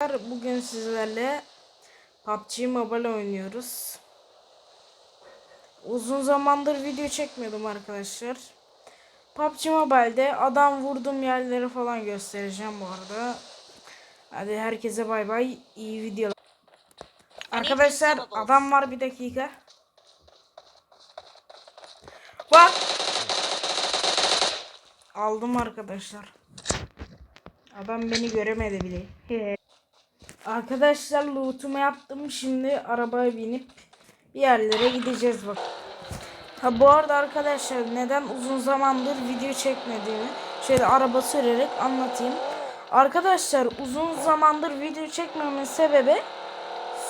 Bugün sizlerle PUBG Mobile oynuyoruz. Uzun zamandır video çekmiyordum arkadaşlar. PUBG Mobile'de adam vurdum yerleri falan göstereceğim bu arada. Hadi herkese bay bay. İyi videolar. Arkadaşlar adam var bir dakika. Bak. Aldım arkadaşlar. Adam beni göremedi bile. Arkadaşlar loot'umu yaptım. Şimdi arabaya binip bir yerlere gideceğiz bak. Ha bu arada arkadaşlar neden uzun zamandır video çekmediğimi şöyle araba sürerek anlatayım. Arkadaşlar uzun zamandır video çekmememin sebebi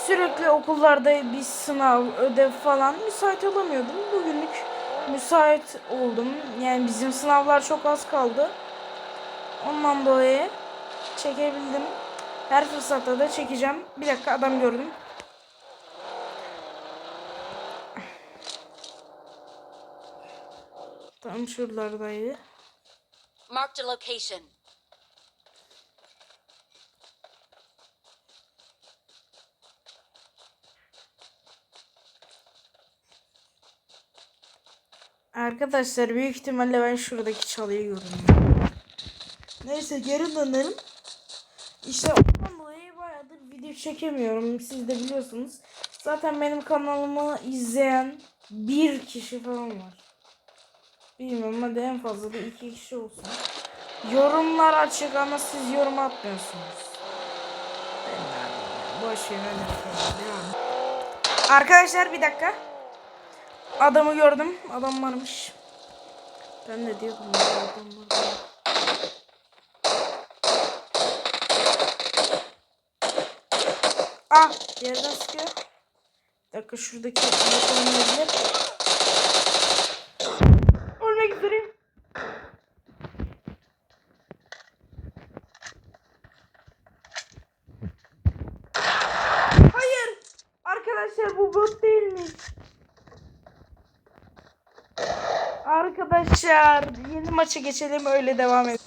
sürekli okullarda bir sınav, ödev falan müsait olamıyordum. Bugünlük müsait oldum. Yani bizim sınavlar çok az kaldı. Ondan dolayı çekebildim. Her fırsatta da çekeceğim. Bir dakika adam gördüm. Tam şuralardaydı. Marked a location. Arkadaşlar büyük ihtimalle ben şuradaki çalıyı gördüm. Neyse geri dönelim. İşte ondan dolayı bayağıdır video çekemiyorum. Siz de biliyorsunuz. Zaten benim kanalımı izleyen bir kişi falan var. Bilmiyorum hadi en fazla da iki kişi olsun. Yorumlar açık ama siz yorum atmıyorsunuz. Boş ver hadi bakalım, devam. Arkadaşlar bir dakika. Adamı gördüm. Adam varmış. Ben de diyordum. Adam var. Ah yerden sıkıyor. Bir dakika şuradaki olmayabilir. Ölmek üzereyim. Hayır. Arkadaşlar bu bot değil mi? Arkadaşlar yeni maça geçelim öyle devam edelim.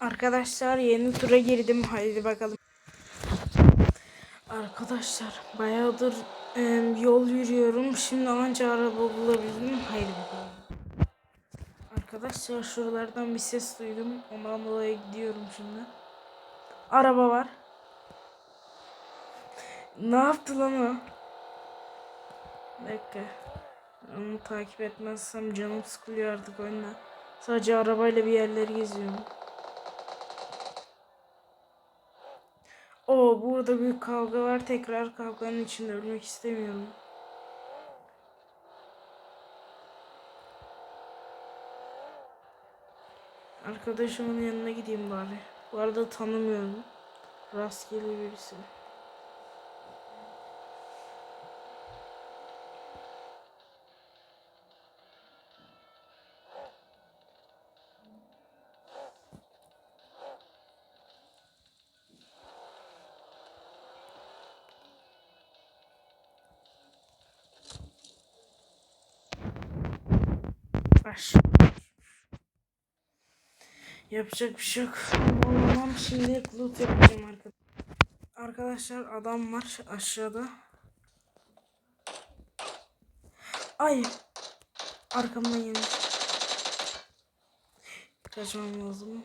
Arkadaşlar yeni tura girdim. Haydi bakalım. Arkadaşlar bayağıdır e, yol yürüyorum. Şimdi anca araba bulabildim. Bakalım. Arkadaşlar şuralardan bir ses duydum. Ondan dolayı gidiyorum şimdi. Araba var. Ne yaptı lan o? Bir. Onu takip etmezsem canım sıkılıyor artık oyunda. Sadece arabayla bir yerleri geziyorum. O burada büyük kavga var. Tekrar kavganın içinde ölmek istemiyorum. Arkadaşımın yanına gideyim bari. Bu arada tanımıyorum. Rastgele birisi. Baş. Yapacak bir şey yok. Olamam şimdi loot yapacağım arkadaşlar. Arkadaşlar adam var aşağıda. Ay. Arkamdan yeni. Kaçmam lazım.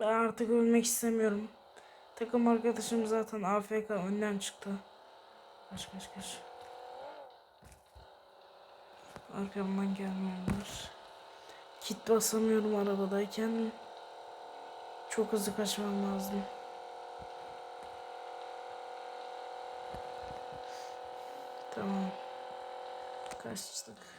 Ben artık ölmek istemiyorum. Takım arkadaşım zaten AFK önden çıktı. Kaç kaç kaç. Arkamdan gelmiyorlar. Kit basamıyorum arabadayken. Çok hızlı kaçmam lazım. Tamam. Kaçtık.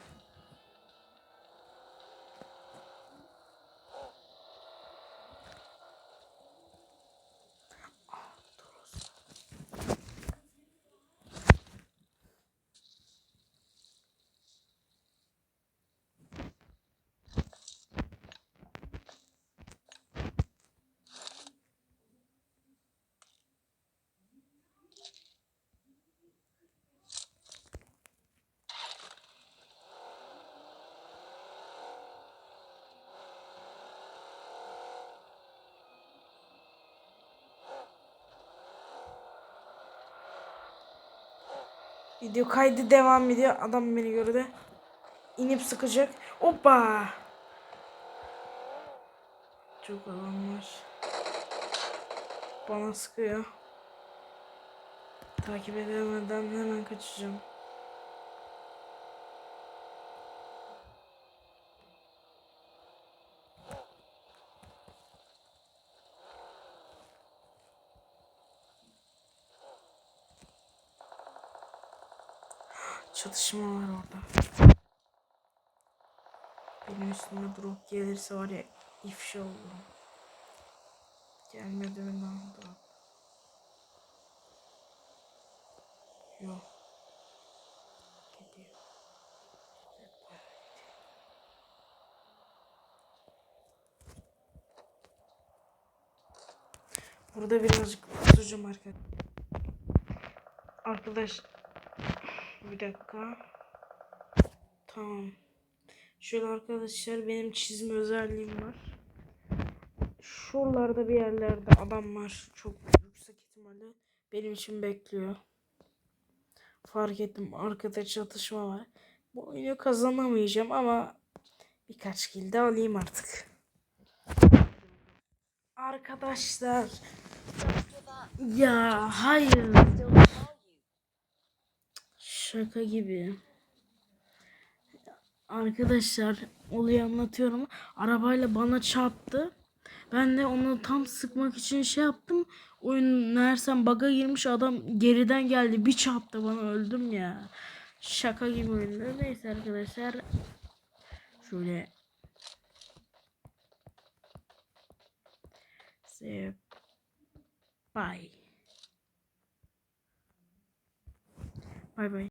Video kaydı devam ediyor. Adam beni gördü. İnip sıkacak. Hoppa. Çok adam var. Bana sıkıyor. Takip edemeden hemen kaçacağım. Çatışma var orada. Benim üstüme drop gelirse var ya ifşa olurum. Gelmedi mi lan drop? Yok. Burada birazcık tutacağım arkadaşlar. Arkadaş bir dakika. Tamam. Şöyle arkadaşlar benim çizme özelliğim var. Şuralarda bir yerlerde adam var. Çok yüksek ihtimalle benim için bekliyor. Fark ettim arkada çatışma var. Bu oyunu kazanamayacağım ama birkaç kill de alayım artık. Arkadaşlar ya hayır. Şaka gibi. Arkadaşlar olayı anlatıyorum. Arabayla bana çarptı. Ben de onu tam sıkmak için şey yaptım. Oyun meğersem bug'a girmiş adam geriden geldi. Bir çarptı bana öldüm ya. Şaka gibi oyundu. Neyse arkadaşlar. Şöyle. Say bye. Bye bye.